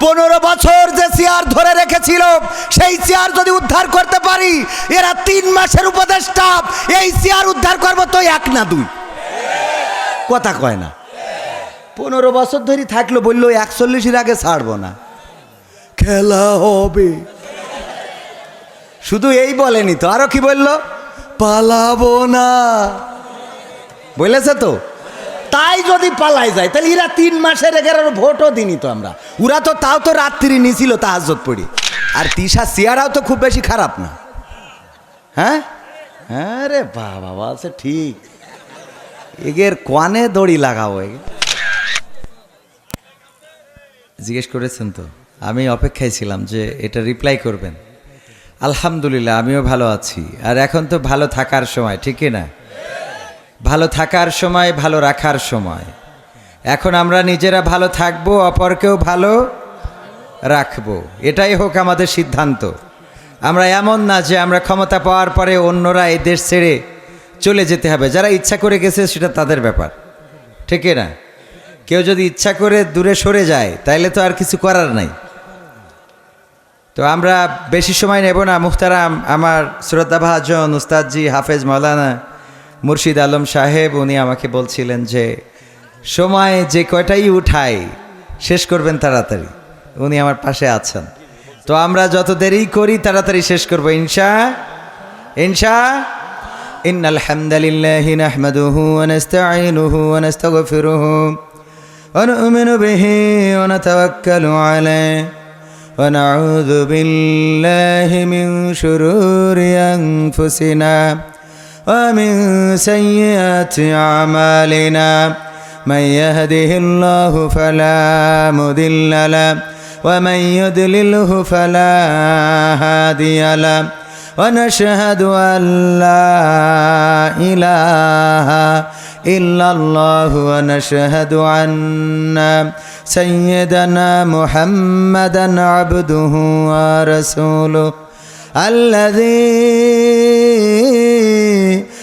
পনেরো বছর যে চেয়ার ধরে রেখেছিল, সেই চেয়ার যদি উদ্ধার করতে পারি, এরা তিন মাসের উপদেষ্টা, এই চেয়ার উদ্ধার করব তো এক না দুই। কথা কয় না। পনেরো বছর ধরে থাকল বলল, একচল্লিশের আগে ছাড়বো না। খেলা হবে। শুধু এই বলেনি তো, আরও কি বলল? পালাবো না। বলেছে তো? তাই যদি পালাই যায়, তাহলে এরা তিন মাসের এগারোর ভোটও দিনি তো আমরা। ওরা তো তাও তো রাত্রি নিছিল তাহাজত পড়ি। আর তিশা চেয়ারাও তো খুব বেশি খারাপ না। হ্যাঁ? হ্যাঁ রে বাবা বলছে ঠিক। এগের কোয়ানে দড়ি লাগাবো এগে জিজ্ঞেস করেছেন তো? আমি অপেক্ষায় ছিলাম যে এটা রিপ্লাই করবেন। আলহামদুলিল্লাহ, আমিও ভালো আছি। আর এখন তো ভালো থাকার সময়, ঠিকই না? ভালো থাকার সময়, ভালো রাখার সময়। এখন আমরা নিজেরা ভালো থাকব, অপরকেও ভালো রাখব। এটাই হোক আমাদের সিদ্ধান্ত। আমরা এমন না যে আমরা ক্ষমতা পাওয়ার পরে অন্যরা এই দেশ ছেড়ে চলে যেতে হবে। যারা ইচ্ছা করে গেছে, সেটা তাদের ব্যাপার। ঠিক না? কেউ যদি ইচ্ছা করে দূরে সরে যায়, তাইলে তো আর কিছু করার নাই। তো আমরা বেশি সময় নেব না। মুখতারাম, আমার শ্রদ্ধাভাজন উস্তাদজি, হাফেজ মৌলানা মুর্শিদ আলম সাহেব উনি আমাকে বলছিলেন যে সময় যে কয়টাই উঠায় শেষ করবেন তাড়াতাড়ি উনি আমার পাশে আছেন তো আমরা যত দেরি করি তাড়াতাড়ি শেষ করবো ইনশা ইনশা إن الحمد لله نحمده ونستعينه ونستغفره ونؤمن به ونتوكل عليه ونعوذ بالله من شرور أنفسنا ومن سيئات أعمالنا من يهده الله فلا مضل له ومن يضلله فلا هادي له ونشهد أن لا إله إلا الله ونشهد أن سيدنا محمدا عبده ورسوله الذي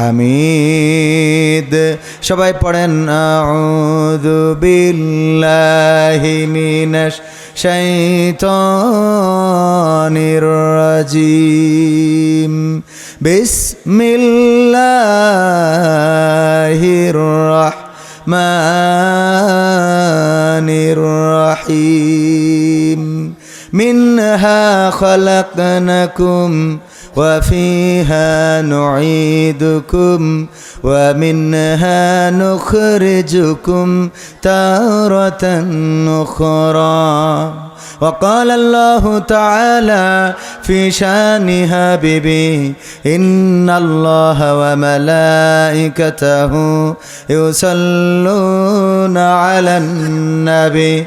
হামিদ। সবাই পড়েন আউযু বিল্লাহি মিনাশ শাইতানির রাজিম। বিসমিল্লাহির রাহমানির রাহিম। মিনহা খলাকনাকুম وفيها نعيدكم ومنها نخرجكم تارة أخرى. وقال الله تعالى في شان حبيبي إن الله وملائكته يصلون على النبي.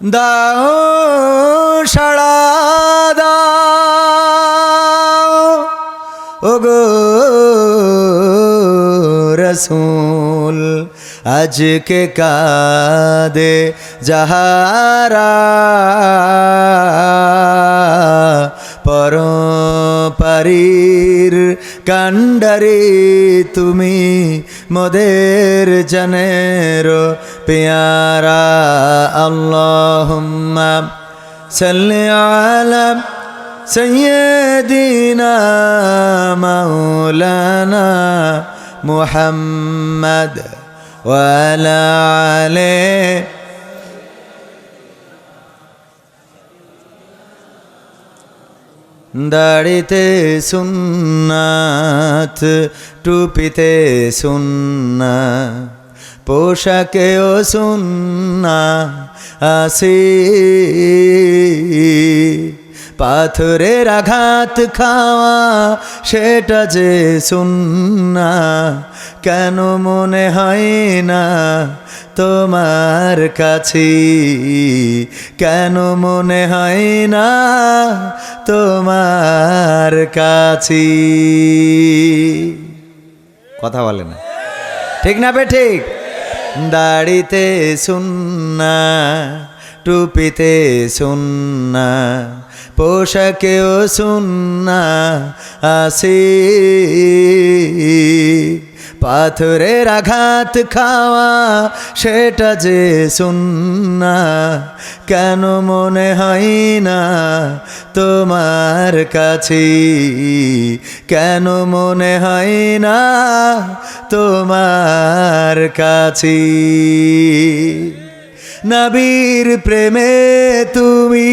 দাও সাড়া ওগো রসুল আজকে কাদে যাহারা পর পারির কাণ্ডারি তুমি মোদের জনের পেয়ারা। আল্লাহ সাল্লাম সৈয়দিনা মৌলানা মুহাম্মদ ওয়ালা আলাইহি দাড়িতে সুন্নাত টুপিতে সুন্না পোশাকেও সুন্না আসি। পাথরের আঘাত খাওয়া, সেটা যে সুন্না, কেন মনে হয় না? তোমার কাছে কেন মনে হয় না? তোমার কাছে। কথা বলে না। ঠিক না বে, ঠিক? দাড়িতে সুন্না, টুপিতে সুন্না। পোশাকেও সুন্না আসি পাথরের আঘাত খাওয়া, সেটা যে সুন্না, কেন মনে হয় না তোমার কাছে? কেন মনে হয় না তোমার কাছে? নবীর প্রেমে তুমি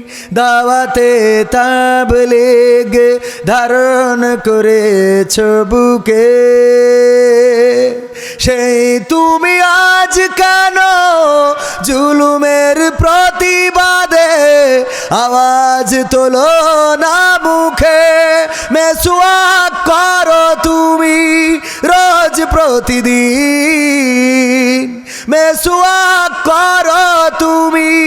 দাওয়াতে তাবলেগ ধারণ করেছ বুকে। সেই তুমি আজ কেন জুলুমের প্রতিবাদে আওয়াজ তোলো না মুখে? মেসুয়া করো তুমি রোজ প্রতিদিন। মেসুয়া করো তুমি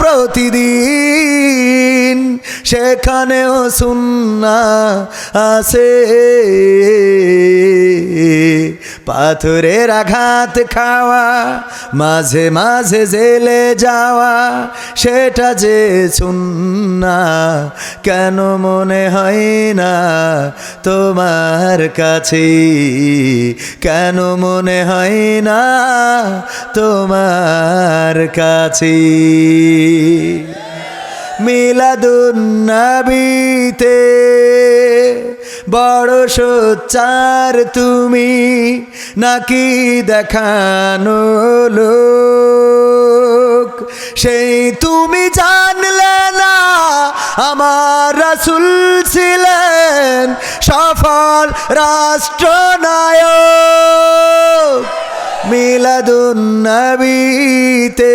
প্রতিদিন সেখানেও সুন্না আসে পাথরের আঘাত খাওয়া, মাঝে মাঝে জেলে যাওয়া, সেটা যে সুন্না, কেন মনে হয় না তোমার কাছে কেন মনে হয় না তোমার কাছে মিলাদুন্নবীতে বড় সোচ্চার তুমি নাকি দেখানো লোক? সেই তুমি জানলে না আমার রাসুল ছিলেন সফল রাষ্ট্রনায়ক। মিলাদুন্নবীতে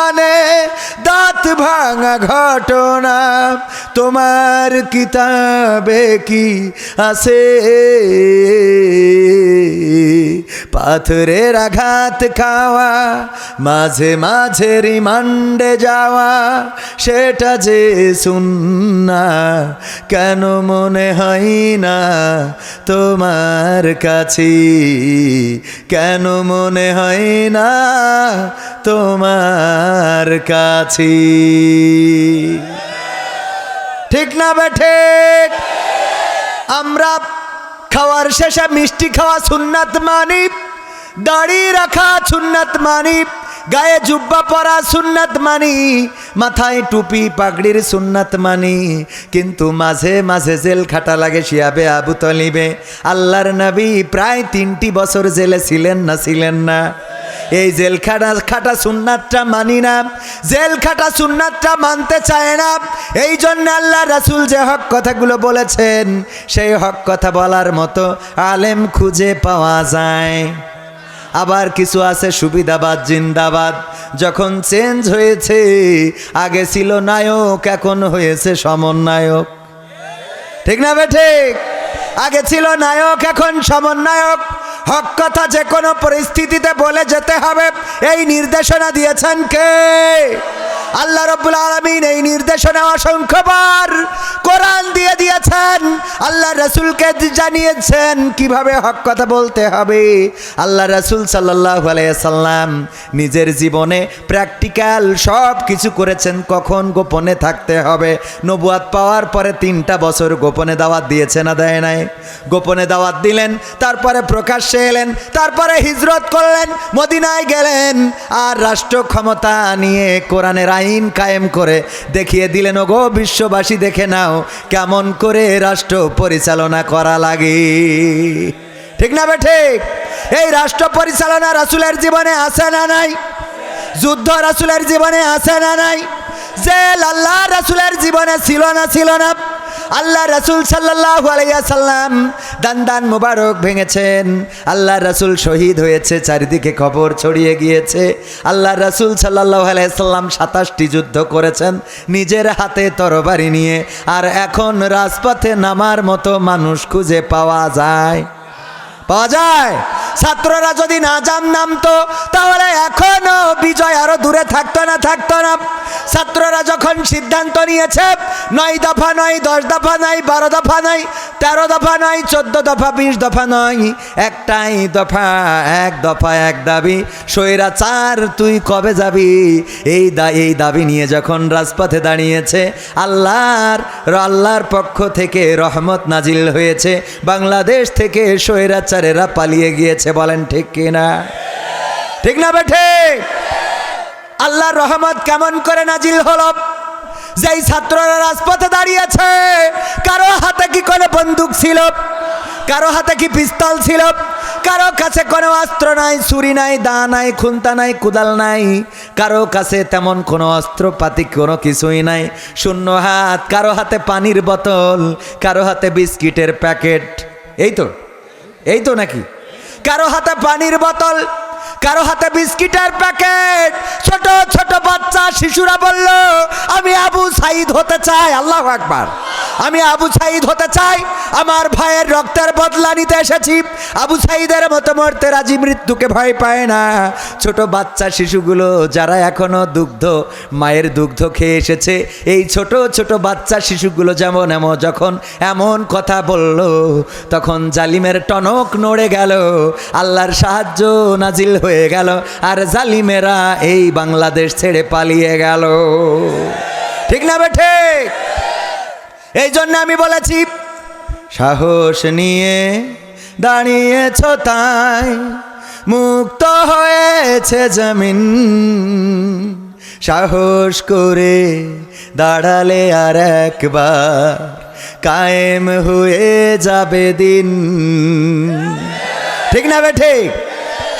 ভাঙা ঘটনা। তোমার কিতাবে কি আছে? পাথরের আঘাত খাওয়া, মাঝে মাঝে রিমান্ডে যাওয়া, সেটা যে শুননা কেন মনে হয় না তোমার কাছে? কেন মনে হয় না তোমার কাছে? ঠিক না বেঠে আমরা খাওয়ার শেষে মিষ্টি খাওয়া সুন্নাত মানি, দাড়ি রাখা সুন্নাত মানি, গায়ে জুব্বা পরা সুন্নাত মানি, মাথায় টুপি পাগড়ির সুন্নাত মানি। কিন্তু মাঝে মাঝে জেল খাটা লাগে শিয়াবে আবু তলিবে। আল্লাহর নবী প্রায় তিনটি বছর জেলে ছিলেন না ছিলেন না। এই জেল খাটা খাটা সুন্নাতটা মানি না জেল খাটা সুন্নাতটা মানতে চায় না। এই জন্য আল্লাহ রাসুল যে হক কথাগুলো বলেছেন, সেই হক কথা বলার মতো আলেম খুঁজে পাওয়া যায়। আবার কিছু আছে সুবিধাবাদ, জিন্দাবাদ। যখন চেঞ্জ হয়েছে, আগে ছিল নায়ক, এখন হয়েছে সমন্বয়ক। ঠিক না বে ঠিক? আগে ছিল নায়ক, এখন সমন্বয়ক। হক কথা যে কোনো পরিস্থিতিতে বলে যেতে হবে। এই নির্দেশনা দিয়েছেন কে? আল্লাহ রব্বুল আলমিন এই নির্দেশনা অসংখ্যবার কোরআন দিয়ে দিয়েছেন। আল্লাহ রসুলকে জানিয়েছেন কীভাবে হক কথা বলতে হবে। আল্লাহ রসুল সাল্লাহ সাল্লাম নিজের জীবনে প্র্যাকটিক্যাল সব কিছু করেছেন, কখন গোপনে থাকতে হবে। নবুয়াত পাওয়ার পরে তিনটা বছর গোপনে দাওয়াত দিয়েছে না দেয় নাই? গোপনে দাওয়াত দিলেন, তারপরে প্রকাশ্যে এলেন, তারপরে হিজরত করলেন, মদিনায় গেলেন, আর রাষ্ট্র ক্ষমতা নিয়ে কোরআনের আইন কায়েম করে দেখিয়ে দিলেন, ওগো বিশ্ববাসী, দেখে নাও কেমন করে রাষ্ট্র পরিচালনা করা লাগে। ঠিক না ঠিক? এই রাষ্ট্র পরিচালনা রাসুলের জীবনে আসে না নাই? যুদ্ধ রাসুলের জীবনে আসে না নাই? যে আল্লাহ রাসুলের জীবনে ছিল না ছিল না। আল্লাহ রাসুল সাল্লাহ আলাইসাল্লাম দান দান মুবারক ভেঙেছেন। আল্লাহ রাসুল শহীদ হয়েছে, চারিদিকে খবর ছড়িয়ে গিয়েছে। আল্লাহ রাসুল সাল্লাহ আলাইসাল্লাম সাতাশটি যুদ্ধ করেছেন, নিজের হাতে তরবারি নিয়ে। আর এখন রাজপথে নামার মতো মানুষ খুঁজে পাওয়া যায়। পাওয়া যায়? ছাত্ররা যদি না জান নামতো তাহলে এখনও বিজয় আরও দূরে থাকতো না থাকতো না। ছাত্ররা যখন সিদ্ধান্ত নিয়েছে, নয় দফা নয়, দশ দফা নাই বারো দফা নাই তেরো দফা নয়, চোদ্দ দফা, বিশ দফা নয়, একটাই দফা, এক দফা, এক দাবি, সৈরা চার, তুই কবে যাবি? এই দা, এই দাবি নিয়ে যখন রাজপথে দাঁড়িয়েছে, আল্লাহর আল্লাহর পক্ষ থেকে রহমত নাজিল হয়েছে, বাংলাদেশ থেকে স্বৈরাচারেরা পালিয়ে গিয়েছে, বলেন ঠিক কিনা? ঠিক না বেঠে আল্লাহর রহমত কেমন করে নাজিল হলো? যেই ছাত্ররা রাজপথে দাঁড়িয়েছে, কারও হাতে কি কোনো বন্দুক ছিল? কারও হাতে কি পিস্তল ছিল? কারও কাছে কোনো অস্ত্র নাই, ছুরি নাই, দা নাই, খুন্তা নাই, কুদাল নাই। কারও কাছে তেমন কোনো অস্ত্রপাতি কোনো কিছুই নাই। শূন্য হাত, কারও হাতে পানির বোতল, কারও হাতে বিস্কিটের প্যাকেট। এই তো? এই তো নাকি? কারও হাতে পানির বোতল কারও হাতে বিস্কিটের প্যাকেট। ছোট ছোট বাচ্চা শিশুরা বলল, আমি আবু সাইদ হতে চাই। আল্লাহ আকবার। আমি আবু সাইদ হতে চাই। আমার ভাইয়ের রক্তের বদলা নিতে এসেছি। আবু সাইদের মতো মরতে রাজি মৃত্যুকে ভয় পায় না। ছোট বাচ্চা শিশুগুলো, যারা এখনও দুগ্ধ, মায়ের দুগ্ধ খেয়ে এসেছে, এই ছোট ছোট বাচ্চা শিশুগুলো যেমন এমন, যখন এমন কথা বলল, তখন জালিমের টনক নড়ে গেল। আল্লাহর সাহায্য নাজিল হয়ে গেল। আর জালিমেরা এই বাংলাদেশ ছেড়ে পালিয়ে গেল। ঠিক না বেঠে এই জন্য আমি বলেছি, সাহস নিয়ে দাঁড়িয়েছ তাই, মুক্ত হয়েছে জমিন। সাহস করে দাঁড়ালে আর একবার কায়েম হয়ে যাবে দিন। ঠিক না বে ঠিক?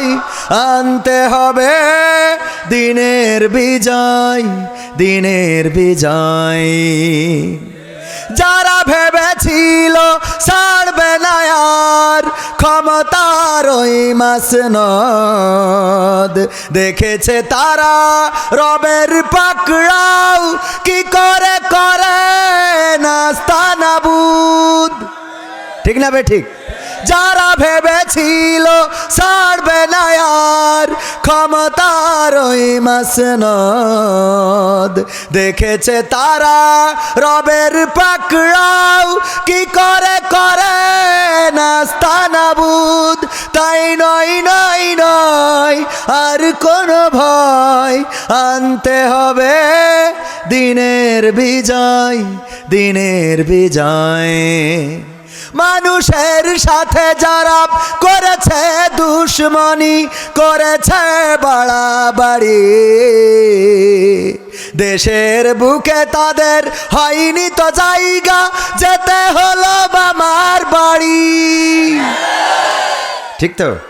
ভয় আনতে হবে দিনের বিজয় দিনের বিজয়। যারা ভেবেছিল ছাড়বে না আর, ক্ষমতার ওই মাস নদ দেখেছে তারা রবের পাকড়াও কি করে করে নাস্তানাবুদ ঠিক না বে ঠিক? যারা ভেবেছিল ছাড়বে না আর ক্ষমতার ওই মাসনদ। দেখেছে তারা রবের পাকড়াও কি করে করে নাস্তানাবুদ তাই নয় নয় নয়, আর কোনো ভয় আনতে হবে। দিনের বিজয় দিনের বিজয়। মানুষের সাথে যারা করেছে দুশ্মনী, করেছে বাড়াবাড়ি। দেশের বুকে তাদের হয়নি তো জায়গা, যেতে হলো বামার বাড়ি। ঠিক তো?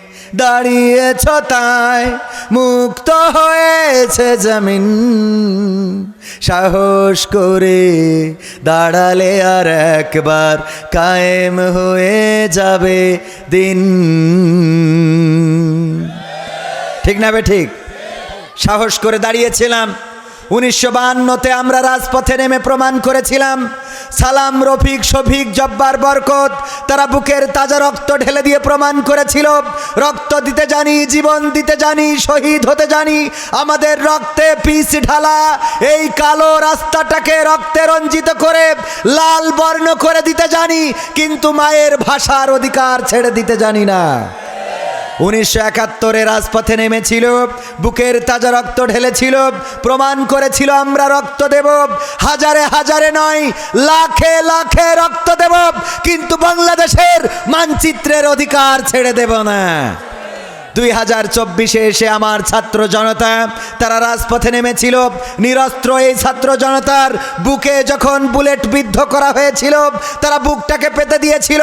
দাঁড়িয়েছ তাই মুক্ত হয়েছে জমিন। সাহস করে দাঁড়ালে আর একবার কায়েম হয়ে যাবে দিন। ঠিক না ঠিক? সাহস করে দাঁড়িয়েছিলাম। উনিশশো বাহান্নতে আমরা রাজপথে নেমে প্রমাণ করেছিলাম। সালাম, রফিক, শফিক, জব্বার, বরকত, তারা বুকের তাজা রক্ত ঢেলে দিয়ে প্রমাণ করেছিল। রক্ত দিতে জানি, জীবন দিতে জানি, শহীদ হতে জানি, আমাদের রক্তে পিস ঢালা, এই কালো রাস্তাটাকে রক্তে রঞ্জিত করে, লাল বর্ণ করে দিতে জানি, কিন্তু মায়ের ভাষার অধিকার ছেড়ে দিতে জানি না। উনিশশো একাত্তরে রাজপথে নেমেছিল, বুকের তাজা রক্ত ঢেলেছিল, প্রমাণ করেছিল আমরা রক্ত দেব। হাজারে হাজারে নয়, লাখে লাখে রক্ত দেব, কিন্তু বাংলাদেশের মানচিত্রের অধিকার ছেড়ে দেব না। দুই হাজার চব্বিশে এসে আমার ছাত্র জনতা, তারা রাজপথে নেমেছিল। নিরস্ত্র এই ছাত্র জনতার বুকে যখন বুলেট বিদ্ধ করা হয়েছিল, তারা বুকটাকে পেতে দিয়েছিল।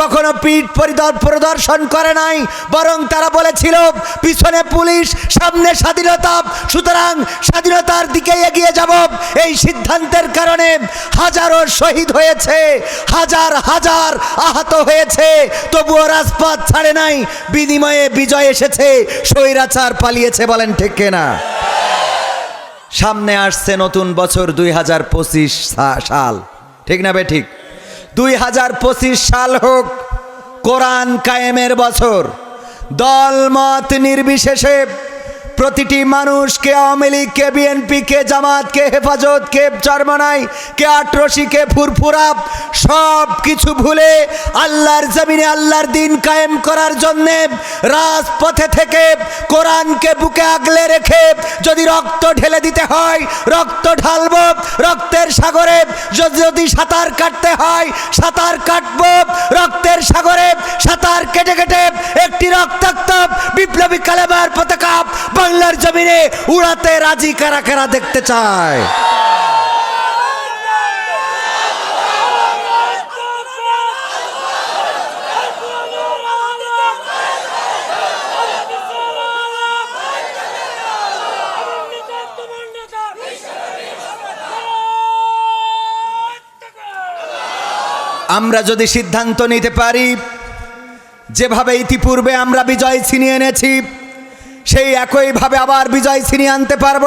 কখনো পিঠ পরিদর, প্রদর্শন করে নাই, বরং তারা বলেছিল, পিছনে পুলিশ, সামনে স্বাধীনতা, সুতরাং স্বাধীনতার দিকে এগিয়ে যাব। এই সিদ্ধান্তের কারণে হাজারো শহীদ হয়েছে, হাজার হাজার আহত হয়েছে। তবুও রাজপথ ছাড়ে নাই, বিনিময়ে বিজয় এসেছে, স্বৈরাচার পালিয়েছে বলেন ঠিক কেনা? সামনে আসছে নতুন বছর দুই হাজার পঁচিশ সাল। ঠিক না বেঠিক দুই হাজার পঁচিশ সাল হোক, কোরআন কায়েমের বছর। দলমত নির্বিশেষে প্রতিটি মানুষকে আওয়ামী লীগ, কে বিএনপি, কে জামাত, কে হেফাজত, কে চরমনাই, কে আটরসি কে ফুরফুরা সব কিছু ভুলে আল্লাহর জমিনে আল্লাহর দিন কায়েম করার জন্যে রাজপথে থেকে কোরআনকে বুকে আগলে রেখে যদি রক্ত ঢেলে দিতে হয়, রক্ত ঢালব, রক্তের সাগরে যদি যদি সাঁতার কাটতে হয়, সাঁতার কাটব, রক্তের সাগরে সাঁতার কেটে কেটে একটি রক্তাক্ত বিপ্লবী কালেমার পতাকা বাংলার জমিনে উড়াতে রাজি কারা কারা দেখতে চায়? আমরা যদি সিদ্ধান্ত নিতে পারি, যেভাবে ইতিপূর্বে আমরা বিজয় ছিনিয়ে এনেছি সেই একইভাবে আবার বিজয় ছিনিয়ে আনতে পারব।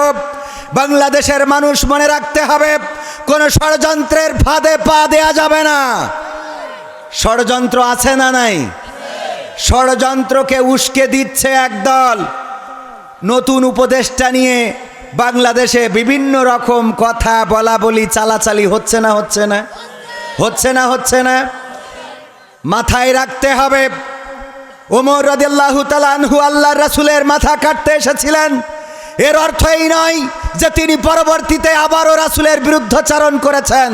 বাংলাদেশের মানুষ মনে রাখতে হবে, কোনো ষড়যন্ত্রের ফাঁদে পা দেয়া যাবে না। ষড়যন্ত্র আছে না নাই? ষড়যন্ত্রকে উস্কে দিচ্ছে একদল নতুন উপদেশটা নিয়ে বাংলাদেশে বিভিন্ন রকম কথা, বলা, বলি, চালাচালি হচ্ছে না হচ্ছে না? হচ্ছে না হচ্ছে না? মাথায় রাখতে হবে ওমর রদিয়াল্লাহু তালানহু আল্লাহ রাসুলের মাথা কাটতে এসেছিলেন। এর অর্থ এই নয় যে তিনি পরবর্তীতে আবারও রাসুলের বিরুদ্ধাচারণ করেছেন।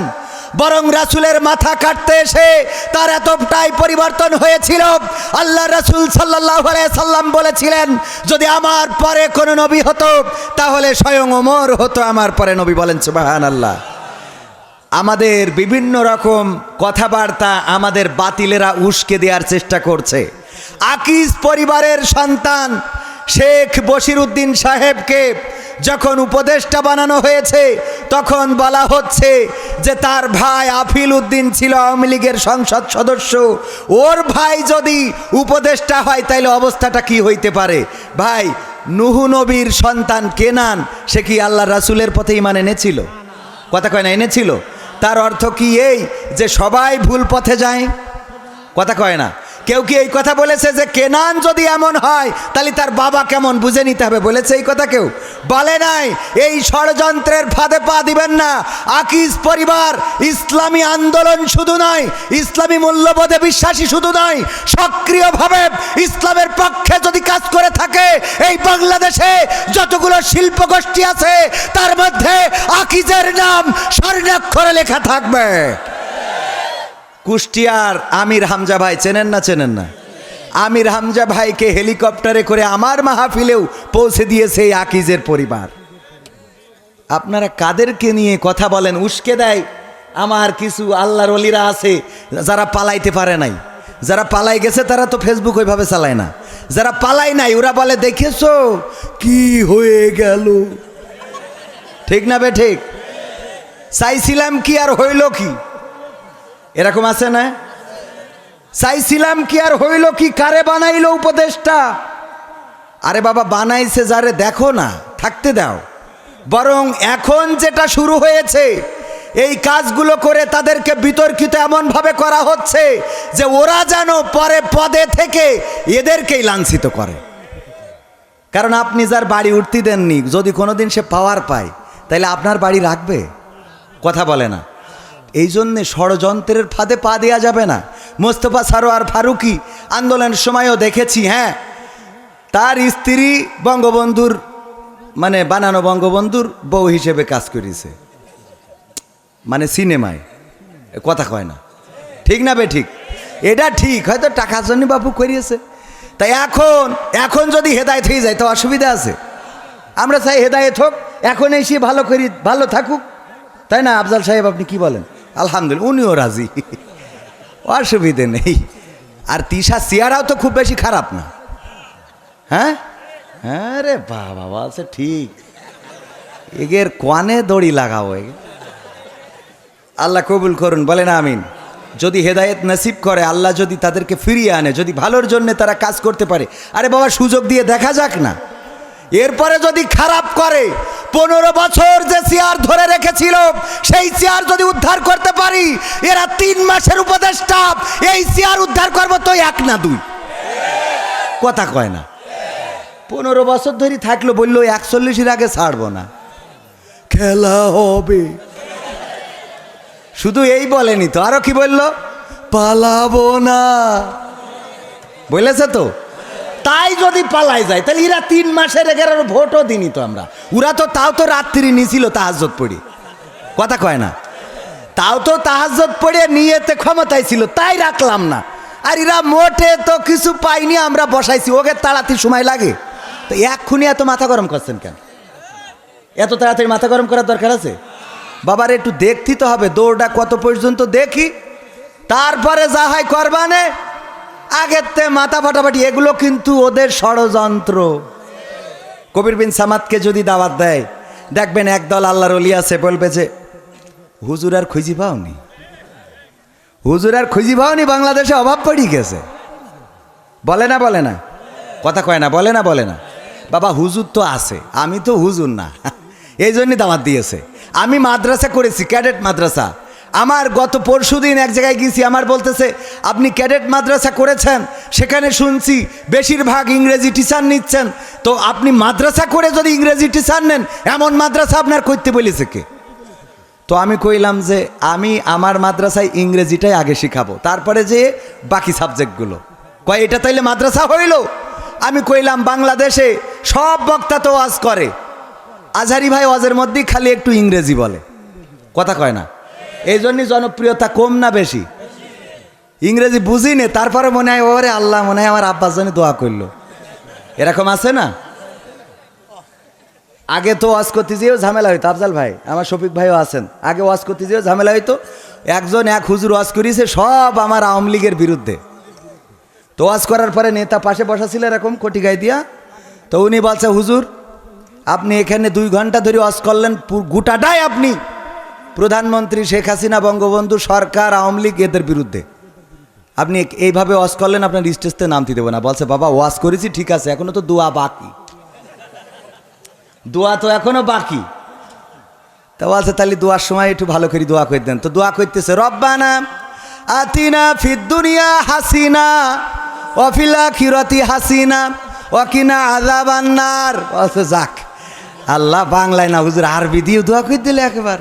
বরং রাসুলের মাথা কাটতে এসে তার এতটাই পরিবর্তন হয়েছিল। আল্লাহ রাসুল সাল্লাহ সাল্লাম বলেছিলেন, যদি আমার পরে কোনো নবী হতো, তাহলে স্বয়ং ওমর হতো আমার পরে নবী। বলেন সুবাহান আল্লাহ আমাদের বিভিন্ন রকম কথাবার্তা আমাদের বাতিলেরা উস্কে দেওয়ার চেষ্টা করছে। আকিজ পরিবারের সন্তান শেখ বশির উদ্দিন সাহেবকে যখন উপদেষ্টা বানানো হয়েছে, তখন বলা হচ্ছে যে তার ভাই আফিল উদ্দিন ছিল আওয়ামী লীগের সংসদ সদস্য। ওর ভাই যদি উপদেষ্টা হয়, তাইলে অবস্থাটা কি হইতে পারে? ভাই, নুহু নবীর সন্তান কেনান সে কি আল্লাহ রাসুলের পথে ইমান এনেছিল? কথা কয় না, এনেছিল। তার অর্থ কি এই যে সবাই ভুল পথে যায়? কথা কয় না। কেউ কি এই কথা বলেছে যে কেনান যদি এমন হয়, তাহলে তার বাবা কেমন বুঝে নিতে হবে? বলেছে এই কথা কেউ? বলে নাই, এই ষড়যন্ত্রের ফাঁদে পা দিবেন না। আকিজ পরিবার, ইসলামী আন্দোলন শুধু নয়, ইসলামী মূল্যবোধে বিশ্বাসী শুধু নয়, সক্রিয়ভাবে ইসলামের পক্ষে যদি কাজ করে থাকে, এই বাংলাদেশে যতগুলো শিল্প গোষ্ঠী আছে, তার মধ্যে আকিজের নাম স্বর্ণাক্ষরে লেখা থাকবে। কুষ্টিয়ার আমির হামজা ভাই, চেনেন না চেনেন না? আমির হামজা ভাইকে হেলিকপ্টারে করে আমার মাহফিলেও পৌঁছে দিয়েছে এই আকিজের পরিবার। আপনারা কাদেরকে নিয়ে কথা বলেন, উস্কে দেয়? আমার কিছু আল্লাহর অলিরা আছে, যারা পালাইতে পারে নাই। যারা পালাই গেছে, তারা তো ফেসবুক ওইভাবে চালায় না। যারা পালাই নাই, ওরা বলে, দেখেছ? কি হয়ে গেল? ঠিক না বে, ঠিক? চাইছিলাম কি আর হইল কি? এরকম আছে না? চাইছিলাম কি আর হইল কি? কারে বানাইল উপদেশটা? আরে বাবা, বানাইছে যারে দেখো না, থাকতে দাও। বরং এখন যেটা শুরু হয়েছে, এই কাজগুলো করে তাদেরকে বিতর্কিত এমনভাবে করা হচ্ছে যে ওরা যেন পরে পদে থেকে এদেরকেই লাঞ্ছিত করে। কারণ আপনি যার বাড়ি উঠতে দেননি, যদি কোনোদিন সে পাওয়ার পায় তাহলে আপনার বাড়ি রাখবে? কথা বলে না। এই জন্যে ষড়যন্ত্রের ফাঁদে পা দেওয়া যাবে না। মোস্তফা সারোয়ার ফারুকি আন্দোলনের সময়ও দেখেছি হ্যাঁ। তার স্ত্রী বঙ্গবন্ধুর মানে বানানো বঙ্গবন্ধুর বউ হিসেবে কাজ করেছে। মানে সিনেমায়। কথা কয় না। ঠিক না বে ঠিক? এটা ঠিক, হয়তো টাকার জন্য বাবু করিয়েছে। তাই এখন এখন যদি হেদায়ত হয়ে যায় তো অসুবিধা আছে। আমরা চাই হেদায়ত হোক এখন এসে ভালো করি, ভালো থাকুক। তাই না, আফজাল সাহেব, আপনি কি বলেন? আলহামদুলিল্লাহ, উনিও রাজি। অসুবিধে নেই। আর তিশা চেয়ারাও তো খুব বেশি খারাপ না। হ্যাঁ? হ্যাঁ রে বাবা বলছে ঠিক। এগের কোয়ানে দড়ি লাগাও এগে আল্লাহ কবুল করুন, বলেন আমিন। যদি হেদায়েত নসিব করে, আল্লাহ যদি তাদেরকে ফিরিয়ে আনে, যদি ভালোর জন্য তারা কাজ করতে পারে। আরে বাবা, সুযোগ দিয়ে দেখা যাক না। এরপরে যদি খারাপ করে, পনেরো বছর যে চেয়ার ধরে রেখেছিল, সেই চেয়ার যদি উদ্ধার করতে পারি, এরা তিন মাসের উপদেষ্টা, এই চেয়ার উদ্ধার করব তো এক না দুই। কথা কয় না। পনেরো বছর ধরে থাকল বলল, একচল্লিশের আগে ছাড়বো না। খেলা হবে। শুধু এই বলেনি তো। আরও কি বলল? পালাবো না। বলেছে তো? তাই যদি পালাই যায়, তাহলে এরা তিন মাসের এগারোর ভোটও দিনি তো আমরা। ওরা তো তাও তো রাত্রি নিছিল তাহাজত পড়ি। কথা কয় না। তাও তো তাহাজত পড়ে নিয়েতে ক্ষমতায় ছিল, তাই রাখলাম না। আর এরা মোটে তো কিছু পাইনি, আমরা বসাইছি, ওকে তাড়াতাড়ি সময় লাগে। তো এক্ষুনি এত মাথা গরম করছেন কেন? এত তাড়াতাড়ি মাথা গরম করার দরকার আছে? বাবার, একটু দেখতে তো হবে, দৌড়টা কত পর্যন্ত দেখি। তারপরে যা হয় করবানে। আগের তে মাথা ফাটাফাটি, এগুলো কিন্তু ওদের ষড়যন্ত্র। কবির বিন সামাদকে যদি দাওয়াত দেয়, দেখবেন একদল আল্লাহর অলি আছে, বলবে যে, হুজুর আর খুঁজি পাওনি। হুজুর আর খুঁজি পাওনি, বাংলাদেশে অভাব পড়ি গেছে। বলে না বলে না? কথা কয় না, বলে না বলে না? বাবা, হুজুর তো আছে, আমি তো হুজুর না। এই জন্যই দাওয়াত দিয়েছে। আমি মাদ্রাসা করেছি, ক্যাডেট মাদ্রাসা। আমার গত পরশু দিন এক জায়গায় গেছি, আমার বলতেছে, আপনি ক্যাডেট মাদ্রাসা করেছেন? সেখানে শুনছি বেশিরভাগ ইংরেজি টিচার নিচ্ছেন। তো আপনি মাদ্রাসা করে যদি ইংরেজি টিচার নেন, এমন মাদ্রাসা আপনার করতে বলেছে কে? তো আমি কইলাম যে, আমি আমার মাদ্রাসায় ইংরেজিটাই আগে শিখাবো, তারপরে যে বাকি সাবজেক্টগুলো। কয়, এটা তাইলে মাদ্রাসা হইল? আমি কইলাম, বাংলাদেশে সব বক্তা তো ওয়াজ করে। আজহারি ভাই ওয়াজের মধ্যেই খালি একটু ইংরেজি বলে। কথা কয় না। এই জন্যই জনপ্রিয়তা কম না বেশি। ইংরেজি বুঝি নে তারপরে মনে হয়, ওরে আল্লাহ, মনে হয় আমার আব্বাস জন্য দোয়া করল। এরকম আছে না? আগে তো ওয়াজ করতে যেও ঝামেলা হইতো। আফজাল ভাই, আমার শফিক ভাইও আছেন। আগে ওয়াজ করতে যেও ঝামেলা হইতো। একজন এক হুজুর ওয়াজ করিয়েছে, সব আমার আওয়ামী লীগের বিরুদ্ধে। তো ওয়াজ করার পরে নেতা পাশে বসা ছিল এরকম গাই দিয়া। তো উনি বলছে, হুজুর, আপনি এখানে দুই ঘণ্টা ধরে ওয়াজ করলেন গোটাটাই আপনি প্রধানমন্ত্রী শেখ হাসিনা, বঙ্গবন্ধু সরকার, আওয়ামী লীগ এদের বিরুদ্ধে। আপনি এইভাবে ওয়াজ করলেন, আপনার স্টেজতে নামতে দেবো না। বলছে, বাবা ওয়াজ করেছি, ঠিক আছে, এখনও তো দোয়া বাকি। দোয়া তো এখনও বাকি। তা বলছে, তাহলে দোয়ার সময় একটু ভালো করে দোয়া করে দেন। তো দোয়া করতেছে, রব্বানা আতিনা ফিদ দুনিয়া হাসিনা অফিলা খিরতি হাসিনা অকিনা আজাবান্নার যাক, আল্লাহ বাংলায় না, হুজুর আরবি দিয়ে দোয়া করে দিলে একেবার।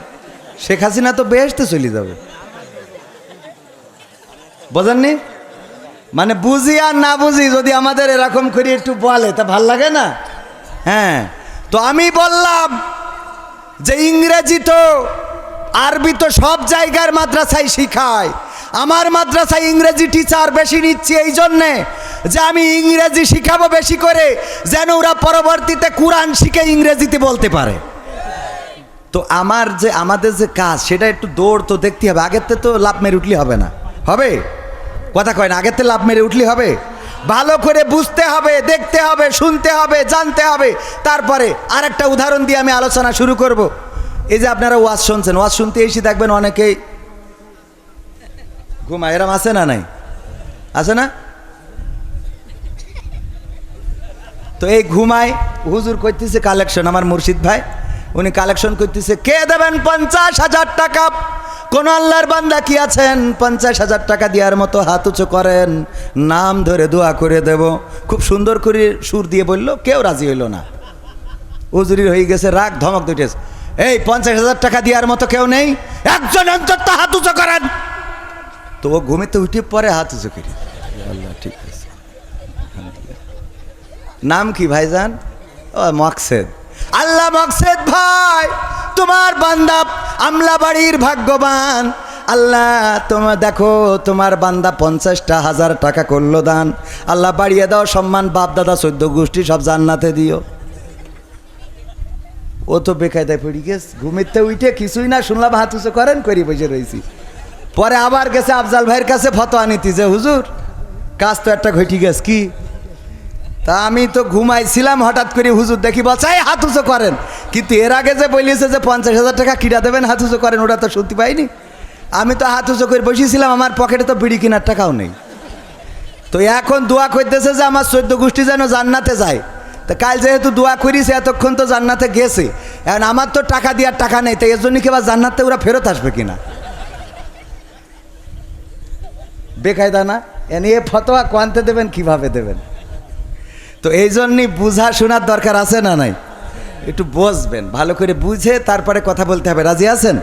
শেখ হাসিনা তো বেহেশতে চলে যাবে। বোঝেননি? মানে বুঝি আর না বুঝি যদি আমাদের এরকম করে একটু বলে, তা ভালো লাগে না? হ্যাঁ। তো আমি বললাম যে ইংরেজি তো আরবি তো সব জায়গার মাদ্রাসায় শিখায়। আমার মাদ্রাসায় ইংরেজি টিচার বেশি নিচ্ছি এই জন্যে যে আমি ইংরেজি শিখাবো বেশি করে, যেন ওরা পরবর্তীতে কোরআন শিখে ইংরেজিতে বলতে পারে। তো আমার যে, আমাদের যে কাজ, সেটা একটু দৌড় তো দেখতে হবে। আগের তো লাভ মেরে উঠলে হবে না। হবে? কথা কয় না, আগের লাভ মেরে উঠলে হবে? ভালো করে বুঝতে হবে, দেখতে হবে, শুনতে হবে, জানতে হবে। তারপরে আর একটা উদাহরণ দিয়ে আমি আলোচনা শুরু করব। এই যে আপনারা ওয়াজ শুনছেন, ওয়াজ শুনতে এসে দেখবেন অনেকেই ঘুমা এরম আছে না নাই? আছে না? তো এই ঘুমায়, হুজুর করতেছে কালেকশন আমার মুর্শিদ ভাই। উনি কালেকশন করতেছে, কে দেবেন পঞ্চাশ হাজার টাকা? কোন আল্লাহর বান্দা কি আছেন? পঞ্চাশ হাজার টাকা দেওয়ার মতো হাত উঁচু করেন, নাম ধরে দোয়া করে দেব। খুব সুন্দর করে সুর দিয়ে বলল, কেউ রাজি হইল না। হুজুরির হয়ে গেছে, রাগ ধমক দুটেছে এই পঞ্চাশ হাজার টাকা দেওয়ার মতো কেউ নেই? একজন অন্তত হাত উঁচু করেন। তো ও ঘুমিতে উঠে পরে হাত উঁচু করি। আল্লাহ, ঠিক আছে। নাম কি ভাইজান? ও, মকসেদ। আল্লাহ মকসেদ ভাই, তোমার বান্দা আমলা বাড়ির ভাগ্যবান। আল্লাহ তোমার দেখো, তোমার বান্দা পঞ্চাশটা হাজার টাকা করল দান। আল্লাহ বাড়িয়ে দাও, সম্মান বাপ, দাদা, চোদ্দ গোষ্ঠী, সব জান্নাতে দিও। ও তো বেকায়দায় পড়ি গেছে ঘুমিতে উঠে কিছুই না শুনলাম, হাত উঁচু করেন, করি বসে রয়েছি পরে আবার গেছে আফজাল ভাইয়ের কাছে ফতোয়া নিতি, যে হুজুর, কাজ তো একটা ঘটি গেছে, কি? তা আমি তো ঘুমাইছিলাম, হঠাৎ করে হুজুর দেখি বলছে হাত উঁচু করেন। কিন্তু এর আগে যে বলিয়েছে যে পঞ্চাশ হাজার টাকা কিনা দেবেন, হাত উঁচু করেন, ওটা তো সত্যি পাইনি। আমি তো হাত উঁচু করে বসেছিলাম, আমার পকেটে তো বিড়ি কেনার টাকাও নেই। তো এখন দোয়া করতেছে যে আমার চোদ্দ গোষ্ঠী যেন জান্নাতে যায়। তা কাল যেহেতু দোয়া করিস এতক্ষণ তো জান্নাতে গেছে। এখন আমার তো টাকা দেওয়ার টাকা নেই, তাই এর জন্য কি আবার জান্নাতে ওরা ফেরত আসবে কিনা? বেকায়দা না? এ ফতোয়া কোয়ান্তে দেবেন, কীভাবে দেবেন? তো এই জন্যই বুঝা শোনার দরকার আছে না নাই? একটু বসবেন, ভালো করে বুঝে তারপরে কথা বলতে হবে। রাজি আছেন?